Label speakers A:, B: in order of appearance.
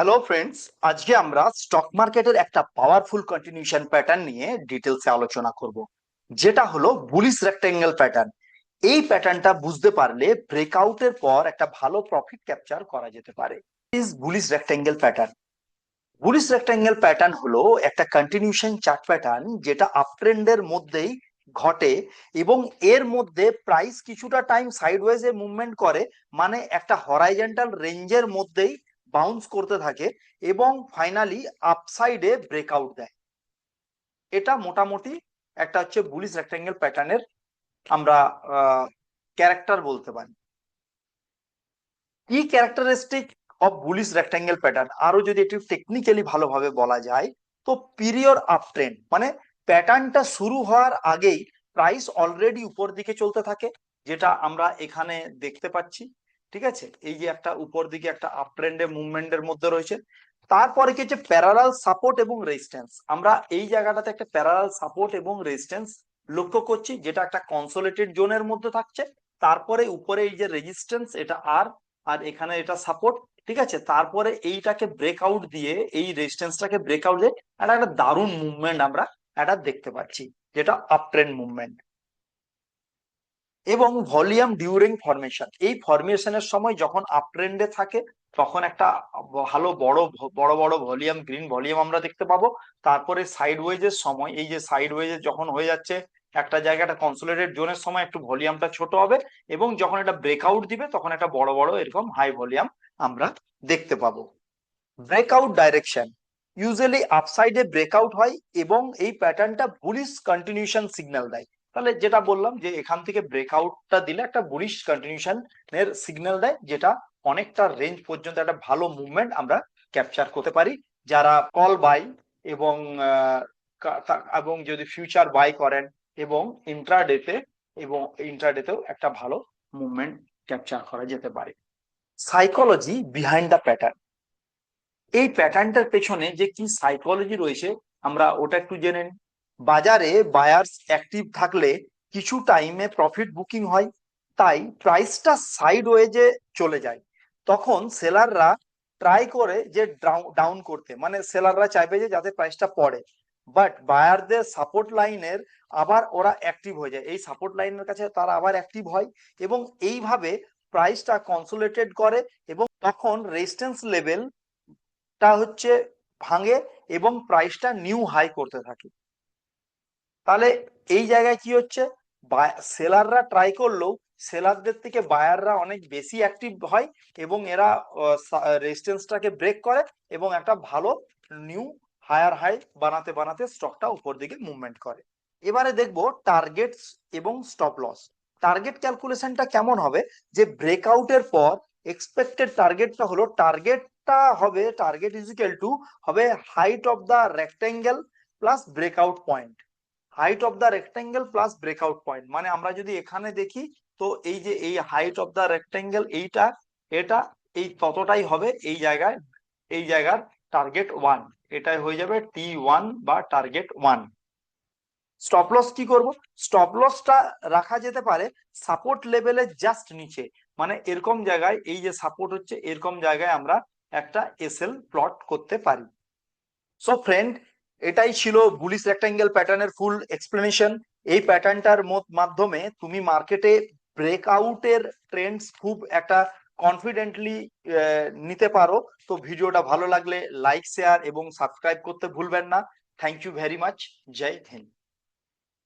A: Hello friends আজকে আমরা stock মার্কেটের একটা পাওয়ারফুল কন্টিনিউশন প্যাটার্ন নিয়ে ডিটেলসে আলোচনা করব, যেটা হলো বুলিশ রেক্টেঙ্গেল প্যাটার্ন এই প্যাটার্নটা বুঝতে পারলে ব্রেকআউটের পর একটা ভালো প্রফিট ক্যাপচার করা যেতে পারে। Is bullish rectangle pattern bullish rectangle pattern হলো একটা কন্টিনিউশন চার্ট প্যাটার্ন যেটা আপট্রেন্ডের মধ্যেই ঘটে এবং এর মধ্যে প্রাইস কিছুটা টাইম সাইডওয়েজে মুভমেন্ট করে মানে একটা হরাইজেন্টাল রেঞ্জের মধ্যেই বাউন্স করতে থাকে এবং ফাইনালি আপসাইডে ব্রেকআউট দেয়। এটা মোটামুটি একটা হচ্ছে বুলিশ রেক্টাঙ্গেল প্যাটার্নের আমরা ক্যারেক্টার বলতে পারি। Key characteristic of bullish rectangle pattern আরও যদি একটু টেকনিক্যালি ভালোভাবে বলা যায়, তো পিরিয়ড আপ ট্রেন্ড মানে প্যাটার্নটা শুরু হওয়ার আগেই প্রাইস অলরেডি উপর দিকে চলতে থাকে, যেটা আমরা এখানে দেখতে পাচ্ছি। ঠিক আছে? এই যে একটা উপর দিকে একটা আপ ট্রেন্ডে মুভমেন্টের মধ্যে রয়েছে, তারপরে কি হচ্ছে? প্যারালাল সাপোর্ট এবং রেজিস্ট্যান্স আমরা এই জায়গাটাতে একটা প্যারালাল সাপোর্ট এবং রেজিস্ট্যান্স লক্ষ্য করছি, যেটা একটা কনসোলেটেড জোনের মধ্যে থাকছে, তারপরে উপরে এই যে রেজিস্ট্যান্স এটা আর আর এখানে এটা সাপোর্ট ঠিক আছে? তারপরে এইটাকে ব্রেকআউট দিয়ে, এই রেজিস্ট্যান্সটাকে ব্রেকআউট দিয়ে, একটা একটা দারুণ মুভমেন্ট আমরা এটা দেখতে পাচ্ছি, যেটা আপ ট্রেন্ড মুভমেন্ট এবং ভলিউম ডিউরিং ফরমেশন। এই ফরমেশনের সময় যখন আপ ট্রেন্ডে থাকে, তখন একটা ভালো বড় বড় বড় ভলিউম, গ্রিন ভলিউম আমরা দেখতে পাবো। তারপরে সাইড ওয়েজের সময়, এই যে সাইড ওয়েজে যখন হয়ে যাচ্ছে, একটা জায়গাটা কনসোলিডেট জোনের সময় একটু ভলিউমটা ছোট হবে এবং যখন এটা ব্রেকআউট দিবে, তখন একটা বড় বড় এরকম হাই ভলিউম আমরা দেখতে পাবো। ব্রেকআউট ডাইরেকশন ইউজুয়ালি আপসাইডে ব্রেকআউট হয় এবং এই প্যাটার্নটা বুলিশ কন্টিনিউশন সিগন্যাল দেয়। তাহলে যেটা বললাম যে এখান থেকে ব্রেকআউটটা দিলে একটা বুলিশ কন্টিনিউশন এর সিগন্যাল দেয়, যেটা অনেকটা রেঞ্জ পর্যন্ত একটা ভালো মুভমেন্ট আমরা ক্যাপচার করতে পারি। যারা কল বাই এবং এবং যদি ফিউচার বাই করেন এবং ইন্ট্রাডেতে এবং ইন্ট্রাডেতেও একটা ভালো মুভমেন্ট ক্যাপচার করা যেতে পারে। সাইকোলজি বিহাইন্ড দ্য প্যাটার্ন এই প্যাটার্নটার পেছনে যে কি সাইকোলজি রয়েছে, আমরা ওটা একটু জেনে নিই। বাজারে বায়ার্স অ্যাক্টিভ থাকলে কিছু টাইমে প্রফিট বুকিং হয়, তাই প্রাইসটা সাইড ওয়েজে চলে যায়। তখন সেলাররা ট্রাই করে যে ডাউন করতে। মানে সেলাররা চাইবে যে যাতে প্রাইসটা পড়ে। বাট বায়ারদের সাপোর্ট লাইনের আবার ওরা অ্যাক্টিভ হয়ে যায়। এই সাপোর্ট লাইনের কাছে তারা আবার অ্যাক্টিভ হয় এবং এইভাবে প্রাইসটা কনসোলেটেড করে এবং তখন রেজিস্ট্যান্স লেভেলটা হচ্ছে ভাঙে এবং প্রাইসটা নিউ হাই করতে থাকে। তাহলে এই জায়গায় কি হচ্ছে? সেলাররা ট্রাই করলেও সেলারদের থেকে বায়াররা অনেক বেশি অ্যাক্টিভ হয় এবং এরা রেজিস্ট্যান্সটাকে ব্রেক করে এবং একটা ভালো নিউ হায়ার হাই বানাতে বানাতে স্টকটা উপর দিকে মুভমেন্ট করে। এবারে দেখব টার্গেট এবং স্টপ লস টার্গেট ক্যালকুলেশনটা কেমন হবে? যে ব্রেকআউটের পর এক্সপেক্টেড টার্গেটটা হলো টার্গেটটা হবে টার্গেট ইজিক্যাল টু হবে height of the rectangle plus breakout point height of the rectangle plus breakout point মানে আমরা যদি এখানে দেখি, তো এই যে এই হাইট অফ দ্য রেক্টেঙ্গেল এইটা, এটা এই ততটাই হবে এই জায়গায়, এই জায়গার টার্গেট ওয়ান এটাই হয়ে যাবে টি ওয়ান বা টার্গেট ওয়ান স্টপ লস কি করব? স্টপ লসটা রাখা যেতে পারে সাপোর্ট লেভেলের জাস্ট নিচে। মানে এরকম জায়গায়, এই যে সাপোর্ট হচ্ছে, এরকম জায়গায় আমরা একটা এসএল প্লট করতে পারি। সো ফ্রেন্ড এটাই ছিল বুলিশ রেক্টাঙ্গেল প্যাটার্নের ফুল এক্সপ্লেনেশন এই প্যাটার্নটার মাধ্যমে তুমি মার্কেটে ব্রেকআউটের ট্রেন্ডস খুব একটা কনফিডেন্টলি নিতে পারো। তো ভিডিওটা ভালো লাগলে লাইক শেয়ার এবং সাবস্ক্রাইব করতে ভুলবেন না। Thank you very much Jai Hind.